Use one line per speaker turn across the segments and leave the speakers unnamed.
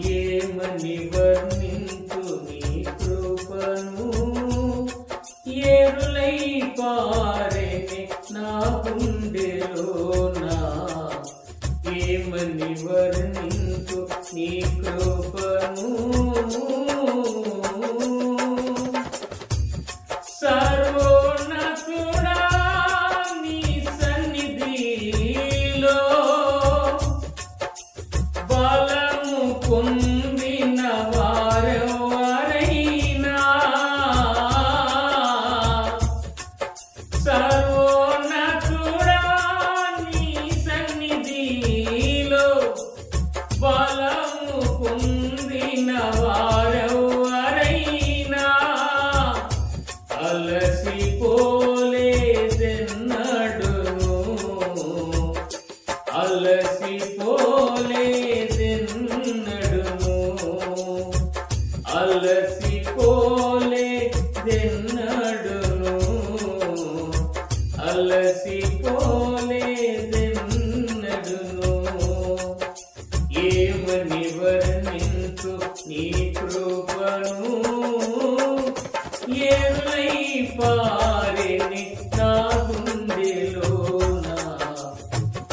ఏమని వర్ణింతు నీ కృపను? ఏరులై పారే నా గుండెలోనా ఏమని వర్ణింతు నీ కృప పొందిన వారెవరైనా సర్వోన్నతుడా నీ సన్నిధిలో బలము పొందిన వారెవరైనా అలసిపోలేదెన్నడును పారిని నా గుండెలోన?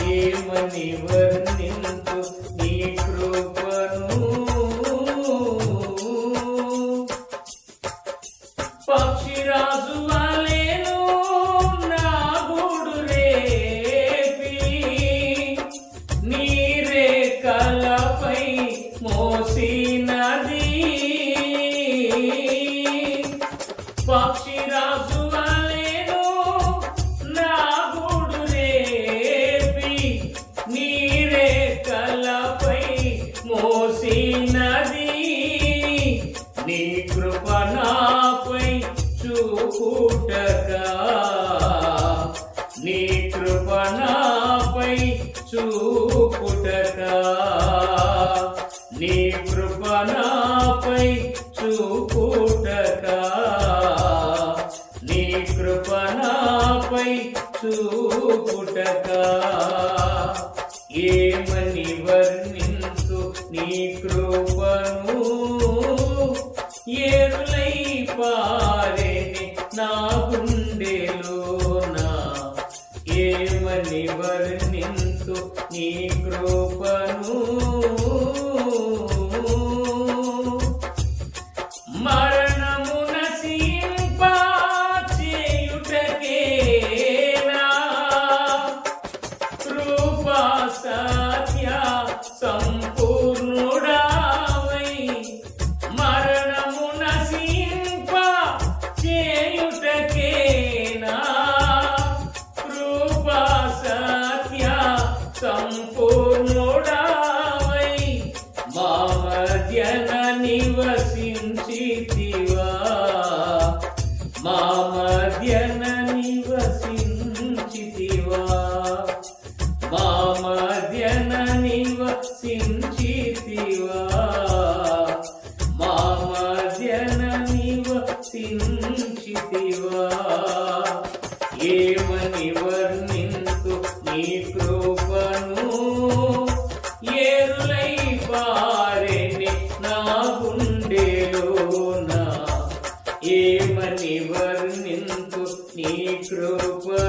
ఏమని వర్ణించు నీ కృపను? పక్షిరాజు పక్షిరాజు వలెను నా గూడు రేపి నీరే కలపై మోసినది. నీ కృప నాపై చూపుటక నీ కృప నాపై ఏమని వర్ణించు నీ కృపను? ఏరులై పారేని నా గుండెలోన? ఏమని వర్ణించు నీ కృపను? కృపా సత్య సంపూర్ణుడావై మరణమున సింప చేయుటకేనా కృపా సత్య సంపూర్ణుడావై మా మధ్యన నివసించితివా. వర్తించితివా ఏమని వర్ణింతు నీ కృపను? ఏరులై పారెని నా గుండెలోన? ఏమని వర్ణింతు నీ కృపను?